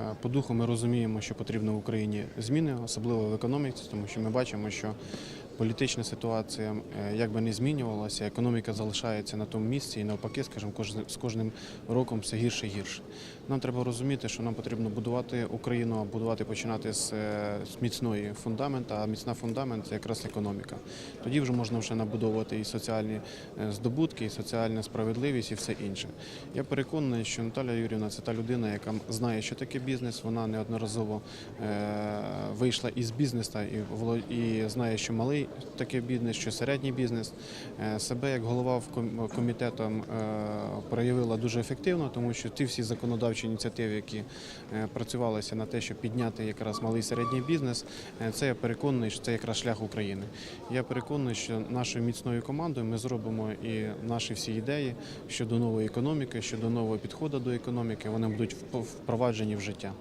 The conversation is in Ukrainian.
Е, По духу ми розуміємо, що потрібно в Україні зміни, особливо в економіці, тому що ми бачимо, що політична ситуація е, як би не змінювалася, економіка залишається на тому місці і навпаки, скажімо, з кожним роком все гірше і гірше. Нам треба розуміти, що нам потрібно будувати Україну, а будувати починати з, е, міцної фундамента, а міцна фундамент якраз економіка. Тоді вже можна вже набудовувати і соціальні е, здобутки, і соціальна справедливість, і все інше. Я переконаний, що Наталя Юрівна це та людина, яка знає, що таке бізнес. Вона неодноразово вийшла із бізнесу і, і знає, що малий таке бізнес, що середній бізнес. Е, себе як голова в ком- комітетом е, проявила дуже ефективно, тому що ті всі законодавчі ініціативи, які е, працювалися на те, щоб підняти якраз малий і середній бізнес, це я переконаний, що це якраз шлях України. Я переконаний, що нашою міцною командою ми зробимо і наші всі ідеї щодо нової економіки, щодо нового підходу до економіки, вони будуть впроваджені в життя.